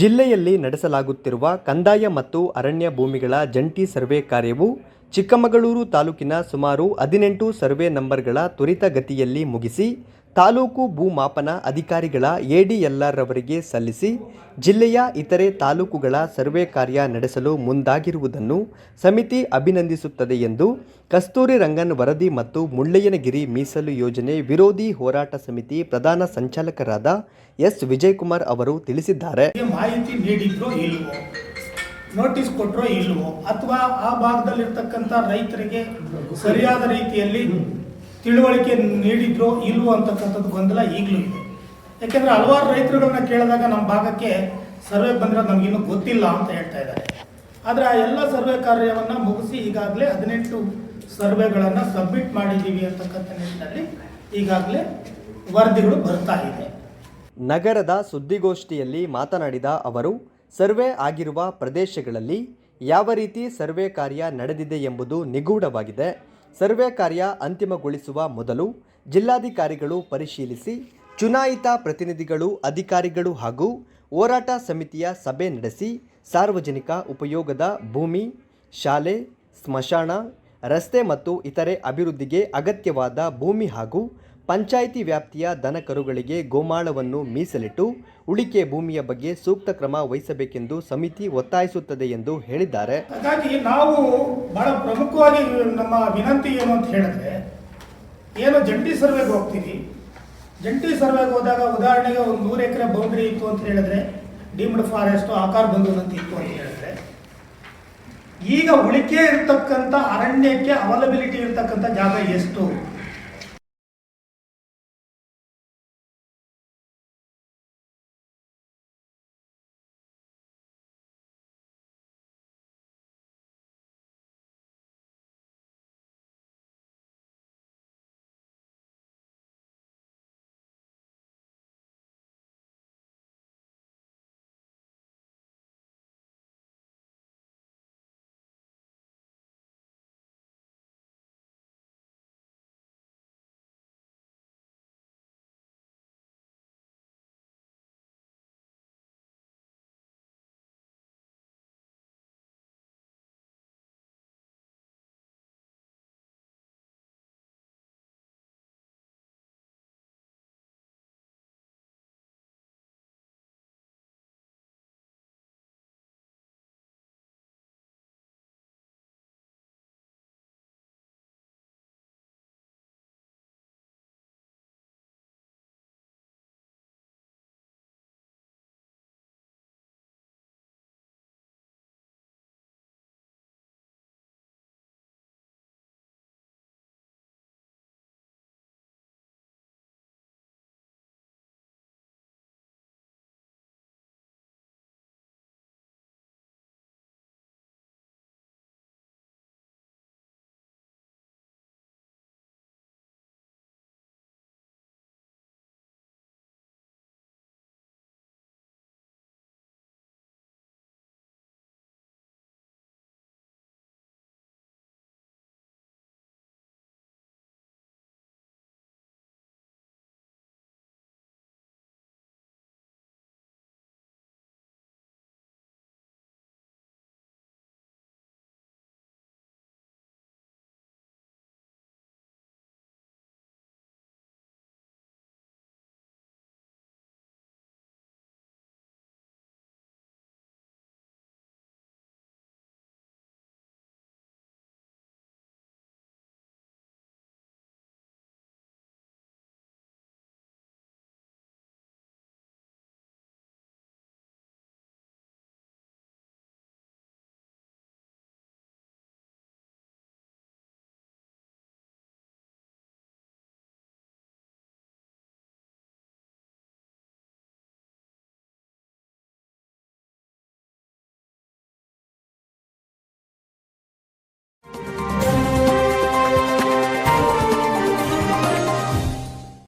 ಜಿಲ್ಲೆಯಲ್ಲಿ ನಡೆಸಲಾಗುತ್ತಿರುವ ಕಂದಾಯ ಮತ್ತು ಅರಣ್ಯ ಭೂಮಿಗಳ ಜಂಟಿ ಸರ್ವೆ ಕಾರ್ಯವು ಚಿಕ್ಕಮಗಳೂರು ತಾಲೂಕಿನ ಸುಮಾರು ಹದಿನೆಂಟು ಸರ್ವೆ ನಂಬರ್ಗಳ ತ್ವರಿತಗತಿಯಲ್ಲಿ ಮುಗಿಸಿ ತಾಲೂಕು ಭೂಮಾಪನ ಅಧಿಕಾರಿಗಳ ಎಡಿಎಲ್ಆರ್ ರವರಿಗೆ ಸಲ್ಲಿಸಿ ಜಿಲ್ಲೆಯ ಇತರೆ ತಾಲೂಕುಗಳ ಸರ್ವೆ ಕಾರ್ಯ ನಡೆಸಲು ಮುಂದಾಗಿರುವುದನ್ನು ಸಮಿತಿ ಅಭಿನಂದಿಸುತ್ತದೆ ಎಂದು ಕಸ್ತೂರಿ ರಂಗನ್ ವರದಿ ಮತ್ತು ಮುಳ್ಳಯ್ಯನಗಿರಿ ಮೀಸಲು ಯೋಜನೆ ವಿರೋಧಿ ಹೋರಾಟ ಸಮಿತಿ ಪ್ರಧಾನ ಸಂಚಾಲಕರಾದ ಎಸ್ ವಿಜಯಕುಮಾರ್ ಅವರು ತಿಳಿಸಿದ್ದಾರೆ. ಮಾಹಿತಿ ನೀಡಿದ್ರೋ ಇಲ್ವೋ? ನೋಟಿಸ್ ಕೊಟ್ಟರೋ ಇಲ್ವೋ? ಅಥವಾ ಆ ಭಾಗದಲ್ಲಿರ್ತಕ್ಕಂಥ ರೈತರಿಗೆ ಸರಿಯಾದ ರೀತಿಯಲ್ಲಿ ತಿಳುವಳಿಕೆ ನೀಡಿದ್ರೋ ಇಲ್ವೋ ಅಂತಕ್ಕಂಥದ್ದು ಗೊಂದಲ ಈಗಲೂ ಇದೆ. ಯಾಕೆಂದ್ರೆ ಹಲವಾರು ರೈತರುಗಳನ್ನ ಕೇಳಿದಾಗ ನಮ್ಮ ಭಾಗಕ್ಕೆ ಸರ್ವೆ ಬಂದ್ರೆ ನಮಗಿನ್ನೂ ಗೊತ್ತಿಲ್ಲ ಅಂತ ಹೇಳ್ತಾ ಇದ್ದಾರೆ. ಆದರೆ ಆ ಎಲ್ಲ ಸರ್ವೆ ಕಾರ್ಯವನ್ನು ಮುಗಿಸಿ ಈಗಾಗಲೇ ಹದಿನೆಂಟು ಸರ್ವೆಗಳನ್ನು ಸಬ್ಮಿಟ್ ಮಾಡಿದ್ದೀವಿ ಅಂತಕ್ಕಂಥ ನಿಟ್ಟಿನಲ್ಲಿ ಈಗಾಗಲೇ ವರದಿಗಳು ಬರ್ತಾ ಇದೆ. ನಗರದ ಸುದ್ದಿಗೋಷ್ಠಿಯಲ್ಲಿ ಮಾತನಾಡಿದ ಅವರು, ಸರ್ವೆ ಆಗಿರುವ ಪ್ರದೇಶಗಳಲ್ಲಿ ಯಾವ ರೀತಿ ಸರ್ವೆ ಕಾರ್ಯ ನಡೆದಿದೆ ಎಂಬುದು ನಿಗೂಢವಾಗಿದೆ. ಸರ್ವೆ ಕಾರ್ಯ ಅಂತಿಮಗೊಳಿಸುವ ಮೊದಲು ಜಿಲ್ಲಾಧಿಕಾರಿಗಳು ಪರಿಶೀಲಿಸಿ ಚುನಾಯಿತ ಪ್ರತಿನಿಧಿಗಳು, ಅಧಿಕಾರಿಗಳು ಹಾಗೂ ಹೋರಾಟ ಸಮಿತಿಯ ಸಭೆ ನಡೆಸಿ ಸಾರ್ವಜನಿಕ ಉಪಯೋಗದ ಭೂಮಿ, ಶಾಲೆ, ಸ್ಮಶಾನ, ರಸ್ತೆ ಮತ್ತು ಇತರೆ ಅಭಿವೃದ್ಧಿಗೆ ಅಗತ್ಯವಾದ ಭೂಮಿ ಹಾಗೂ ಪಂಚಾಯಿತಿ ವ್ಯಾಪ್ತಿಯ ದನಕರುಗಳಿಗೆ ಗೋಮಾಳವನ್ನು ಮೀಸಲಿಟ್ಟು ಉಳಿಕೆ ಭೂಮಿಯ ಬಗ್ಗೆ ಸೂಕ್ತ ಕ್ರಮ ವಹಿಸಬೇಕೆಂದು ಸಮಿತಿ ಒತ್ತಾಯಿಸುತ್ತದೆ ಎಂದು ಹೇಳಿದ್ದಾರೆ. ಹಾಗಾಗಿ ನಾವು ಬಹಳ ಪ್ರಮುಖವಾಗಿ ನಮ್ಮ ವಿನಂತಿ ಏನು ಅಂತ ಹೇಳಿದ್ರೆ, ಏನು ಜಂಟಿ ಸರ್ವೆಗೆ ಹೋಗ್ತೀವಿ ಜಂಟಿ ಸರ್ವೆಗೆ ಹೋದಾಗ ಉದಾಹರಣೆಗೆ ಒಂದು ನೂರು ಎಕರೆ ಬೌಂಡ್ರಿ ಇತ್ತು ಅಂತ ಹೇಳಿದ್ರೆ, ಡೀಮ್ಡ್ ಫಾರೆಸ್ಟ್ ಆಕಾರ ಬಂದದಂತ ಇತ್ತು ಅಂತ ಹೇಳಿದ್ರೆ, ಈಗ ಉಳಿಕೆ ಇರ್ತಕ್ಕಂಥ ಅರಣ್ಯಕ್ಕೆ ಅವೈಲಬಿಲಿಟಿ ಇರ್ತಕ್ಕಂಥ ಜಾಗ ಎಷ್ಟು?